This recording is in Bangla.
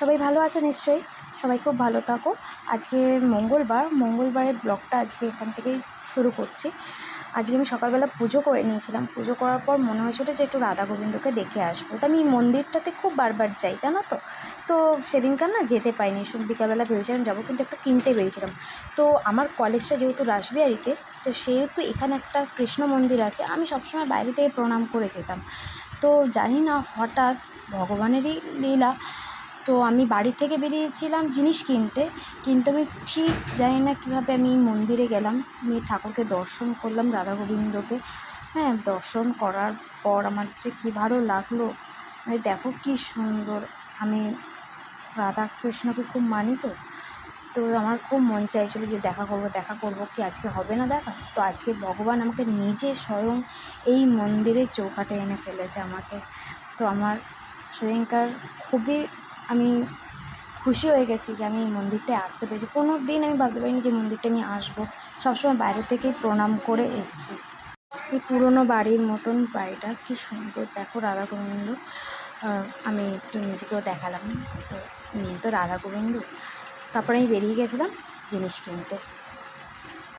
সবাই ভালো আছো নিশ্চয়ই? সবাই খুব ভালো থাকো। আজকে মঙ্গলবার, মঙ্গলবারের ব্লগটা আজকে এখান থেকেই শুরু করছি। আজকে আমি সকালবেলা পুজো করে নিয়েছিলাম। পুজো করার পর মনে হয়েছিল যে একটু রাধা গোবিন্দকে দেখে আসব। তো আমি মন্দিরটাতে খুব বারবার যাই, জানো তো? তো সেদিনকার না যেতে শুধু বিকালবেলা ভেবেছিলাম যাব, কিন্তু একটু কিনতে পেরেছিলাম তো আমার কলেজটা যেহেতু রাসবিহারিতে, তো সেহেতু এখানে একটা কৃষ্ণ মন্দির আছে। আমি সবসময় বাইরে থেকে প্রণাম করে যেতাম। তো জানি না, হঠাৎ ভগবানেরই লীলা তো আমি বাড়ি থেকে বেরিয়েছিলাম জিনিস কিনতে, কিন্তু আমি ঠিক জানি না কীভাবে আমি মন্দিরে গেলাম। নিয়ে ঠাকুরকে দর্শন করলাম রাধা গোবিন্দকে হ্যাঁ দর্শন করার পর আমার যে কী ভালো লাগল। মানে দেখো কী সুন্দর। আমি রাধা কৃষ্ণকে খুব মানি তো। তো আমার খুব মন চাইছিল যে দেখা করব দেখা করব কি আজকে হবে না দেখা। তো আজকে ভগবান আমাকে নিজে স্বয়ং এই মন্দিরে চৌকাটে এনে ফেলেছে আমাকে। তো আমার সেদিনকার খুবই আমি খুশি হয়ে গেছি যে আমি এই মন্দিরটায় আসতে পেরেছি। কোনো দিন আমি ভাবতে পারিনি যে মন্দিরটা আমি আসব। সবসময় বাইরে থেকেই প্রণাম করে এসছি। এই পুরোনো বাড়ির মতন বাড়িটা, কি সুন্দর। দেখো রাধা গোবিন্দ আমি একটু নিজেকেও দেখালাম। তো মেন তো রাধা গোবিন্দ তারপরে আমি বেরিয়ে গেছিলাম জিনিস কিনতে।